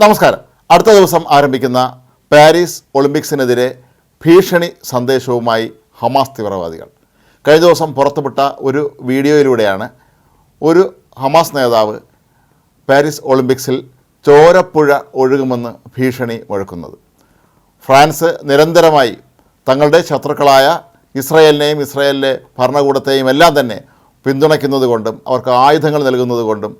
നമസ്കാരം. അടുത്ത ദിവസം ആരംഭിക്കുന്ന പാരീസ് ഒളിമ്പിക്സിനെതിരെ ഭീഷണി സന്ദേശവുമായി ഹമാസ് തീവ്രവാദികൾ. കഴിഞ്ഞ ദിവസം പുറത്തുവിട്ട ഒരു വീഡിയോയിലൂടെയാണ് ഒരു ഹമാസ് നേതാവ് പാരീസ് ഒളിമ്പിക്സിൽ ചോരപ്പുഴ ഒഴുകുമെന്ന് ഭീഷണി മുഴക്കുന്നത് ഫ്രാൻസ് നിരന്തരമായി തങ്ങളുടെ ശത്രുക്കളായ ഇസ്രയേലിനെയും ഇസ്രയേലിലെ ഭരണകൂടത്തെയും എല്ലാം തന്നെ പിന്തുണയ്ക്കുന്നത് കൊണ്ടും അവർക്ക് ആയുധങ്ങൾ നൽകുന്നത് കൊണ്ടും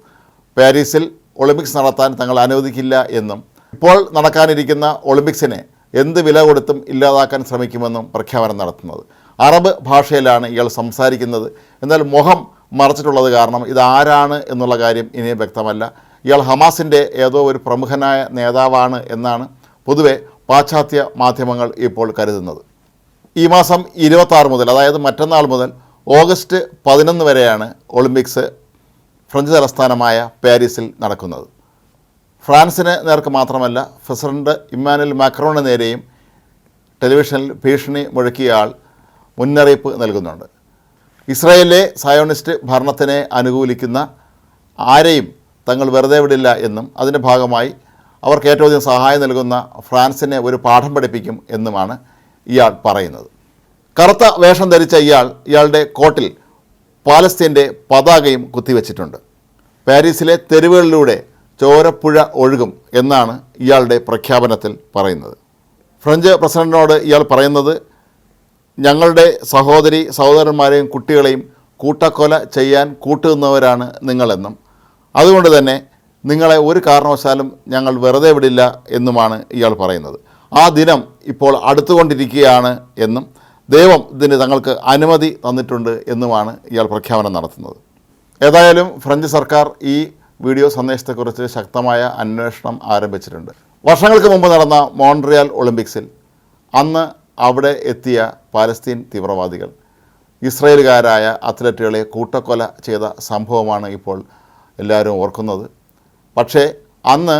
പാരീസിൽ ഒളിമ്പിക്സ് നടത്താൻ തങ്ങൾ അനുവദിക്കില്ല എന്നും ഇപ്പോൾ നടക്കാനിരിക്കുന്ന ഒളിമ്പിക്സിനെ എന്ത് വില കൊടുത്തും ഇല്ലാതാക്കാൻ ശ്രമിക്കുമെന്നും പ്രഖ്യാപനം നടത്തുന്നത്. അറബ് ഭാഷയിലാണ് ഇയാൾ സംസാരിക്കുന്നത്. എന്നാൽ മുഖം മറച്ചിട്ടുള്ളത് കാരണം ഇതാരാണ് എന്നുള്ള കാര്യം ഇനിയും വ്യക്തമല്ല. ഇയാൾ ഹമാസിന്റെ ഏതോ ഒരു പ്രമുഖനായ നേതാവാണ് എന്നാണ് പൊതുവെ പാശ്ചാത്യ മാധ്യമങ്ങൾ ഇപ്പോൾ കരുതുന്നത്. ഈ മാസം ഇരുപത്താറ് മുതൽ അതായത് മറ്റന്നാൾ മുതൽ ഓഗസ്റ്റ് പതിനൊന്ന് വരെയാണ് ഒളിമ്പിക്സ് ഫ്രഞ്ച് തലസ്ഥാനമായ പാരീസിൽ നടക്കുന്നത്. ഫ്രാൻസിന് നേർക്ക് മാത്രമല്ല പ്രസിഡന്റ് ഇമ്മാനുവൽ മാക്രോണിന് നേരെയും ടെലിവിഷനിൽ ഭീഷണി മുഴക്കിയ ആൾ മുന്നറിയിപ്പ് നൽകുന്നുണ്ട്. ഇസ്രായേലിലെ സയോണിസ്റ്റ് ഭരണത്തിനെ അനുകൂലിക്കുന്ന ആരെയും തങ്ങൾ വെറുതെ വിടില്ല എന്നും അതിന്റെ ഭാഗമായി അവർക്ക് ഏറ്റവും അധികം സഹായം നൽകുന്ന ഫ്രാൻസിനെ ഒരു പാഠം പഠിപ്പിക്കും എന്നുമാണ് ഇയാൾ പറയുന്നത്. കറുത്ത വേഷം ധരിച്ച ഇയാൾ ഇയാളുടെ കോട്ടിൽ പാലസ്തീന്റെ പതാകയും കുത്തിവെച്ചിട്ടുണ്ട്. പാരീസിലെ തെരുവുകളിലൂടെ ചോരപ്പുഴ ഒഴുകും എന്നാണ് ഇയാളുടെ പ്രഖ്യാപനത്തിൽ പറയുന്നത്. ഫ്രഞ്ച് പ്രസിഡന്റിനോട് ഇയാൾ പറയുന്നത് ഞങ്ങളുടെ സഹോദരി സഹോദരന്മാരെയും കുട്ടികളെയും കൂട്ടക്കൊല ചെയ്യാൻ കൂട്ടുന്നവരാണ് നിങ്ങളെന്നും. അതുകൊണ്ട് തന്നെ നിങ്ങളെ ഒരു കാരണവശാലും ഞങ്ങൾ വെറുതെ വിടില്ല എന്നുമാണ് ഇയാൾ പറയുന്നത്. ആ ദിനം ഇപ്പോൾ അടുത്തുകൊണ്ടിരിക്കുകയാണ് എന്നും ദൈവം ഇതിന് തങ്ങൾക്ക് അനുമതി തന്നിട്ടുണ്ട് എന്നുമാണ് ഇയാൾ പ്രഖ്യാപനം നടത്തുന്നത്. ഏതായാലും ഫ്രഞ്ച് സർക്കാർ ഈ വീഡിയോ സന്ദേശത്തെക്കുറിച്ച് ശക്തമായ അന്വേഷണം ആരംഭിച്ചിട്ടുണ്ട്. വർഷങ്ങൾക്ക് മുമ്പ് നടന്ന മോൺട്രിയാൽ ഒളിമ്പിക്സിൽ അന്ന് അവിടെ എത്തിയ പാലസ്തീൻ തീവ്രവാദികൾ ഇസ്രയേലുകാരായ അത്ലറ്റുകളെ കൂട്ടക്കൊല ചെയ്ത സംഭവമാണ് ഇപ്പോൾ എല്ലാവരും ഓർക്കുന്നത്. പക്ഷേ അന്ന്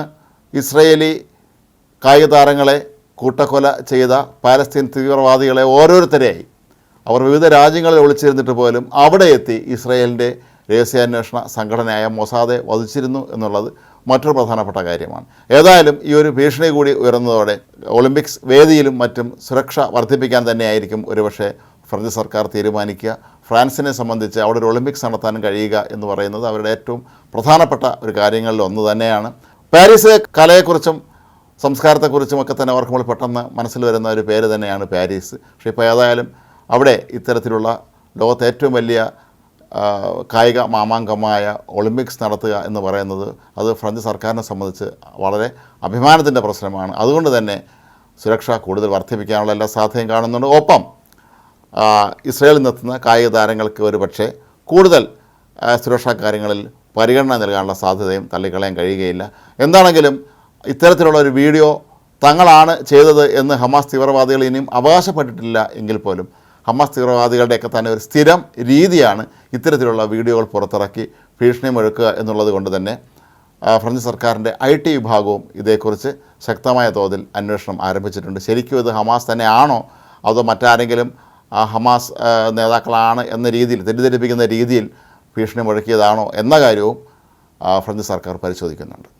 ഇസ്രയേലി കായിക താരങ്ങളെ കൂട്ടക്കൊല ചെയ്ത പാലസ്തീൻ തീവ്രവാദികളെ ഓരോരുത്തരെയായി. അവർ വിവിധ രാജ്യങ്ങളിൽ ഒളിച്ചിരുന്നിട്ട് പോലും അവിടെ എത്തി ഇസ്രയേലിന്റെ രഹസ്യാന്വേഷണ സംഘടനയായ മൊസാദെ വധിച്ചിരുന്നു എന്നുള്ളത് മറ്റൊരു പ്രധാനപ്പെട്ട കാര്യമാണ്. ഏതായാലും ഈ ഒരു ഭീഷണി കൂടി ഉയർന്നതോടെ ഒളിമ്പിക്സ് വേദിയിലും മറ്റും സുരക്ഷ വർദ്ധിപ്പിക്കാൻ തന്നെയായിരിക്കും ഒരുപക്ഷെ ഫ്രഞ്ച് സർക്കാർ തീരുമാനിക്കുക. ഫ്രാൻസിനെ സംബന്ധിച്ച് അവിടെ ഒരു ഒളിമ്പിക്സ് നടത്താൻ കഴിയുക എന്ന് പറയുന്നത് അവരുടെ ഏറ്റവും പ്രധാനപ്പെട്ട ഒരു കാര്യങ്ങളിൽ ഒന്ന് തന്നെയാണ്. പാരീസ് കലയെക്കുറിച്ചും സംസ്കാരത്തെക്കുറിച്ചും ഒക്കെ തന്നെ ഓർക്കുമ്പോൾ പെട്ടെന്ന് മനസ്സിൽ വരുന്ന ഒരു പേര് തന്നെയാണ് പാരീസ്. പക്ഷേ ഇപ്പോൾ ഏതായാലും അവിടെ ഇത്തരത്തിലുള്ള ലോകത്തെ ഏറ്റവും വലിയ കായിക മാമാങ്കമായ ഒളിമ്പിക്സ് നടത്തുക എന്ന് പറയുന്നത് അത് ഫ്രഞ്ച് സർക്കാരിനെ സംബന്ധിച്ച് വളരെ അഭിമാനത്തിന്റെ പ്രശ്നമാണ്. അതുകൊണ്ട് തന്നെ സുരക്ഷ കൂടുതൽ വർദ്ധിപ്പിക്കാനുള്ള എല്ലാ സാധ്യതയും കാണുന്നുണ്ട്. ഒപ്പം ഇസ്രയേലിൽ നിന്നെത്തുന്ന കായിക താരങ്ങൾക്ക് ഒരു പക്ഷേ കൂടുതൽ സുരക്ഷാ കാര്യങ്ങളിൽ പരിഗണന നൽകാനുള്ള സാധ്യതയും തള്ളിക്കളയാൻ കഴിയുകയില്ല. എന്താണെങ്കിലും ഇത്തരത്തിലുള്ള ഒരു വീഡിയോ തങ്ങളാണ് ചെയ്തത് എന്ന് ഹമാസ് തീവ്രവാദികൾ ഇനിയും അവകാശപ്പെട്ടിട്ടില്ല എങ്കിൽ പോലും ഹമാസ് തീവ്രവാദികളുടെയൊക്കെ തന്നെ ഒരു സ്ഥിരം രീതിയാണ് ഇത്തരത്തിലുള്ള വീഡിയോകൾ പുറത്തിറക്കി ഭീഷണി മുഴക്കുക എന്നുള്ളത് കൊണ്ട് തന്നെ ഫ്രഞ്ച് സർക്കാരിന്റെ ഐ ടി വിഭാഗവും ഇതേക്കുറിച്ച് ശക്തമായ തോതിൽ അന്വേഷണം ആരംഭിച്ചിട്ടുണ്ട്. ശരിക്കും ഇത് ഹമാസ് തന്നെയാണോ അതോ മറ്റാരെങ്കിലും ഹമാസ് നേതാക്കളാണ് എന്ന രീതിയിൽ തെറ്റിദ്ധരിപ്പിക്കുന്ന രീതിയിൽ ഭീഷണി മുഴക്കിയതാണോ എന്ന കാര്യവും ഫ്രഞ്ച് സർക്കാർ പരിശോധിക്കുന്നുണ്ട്.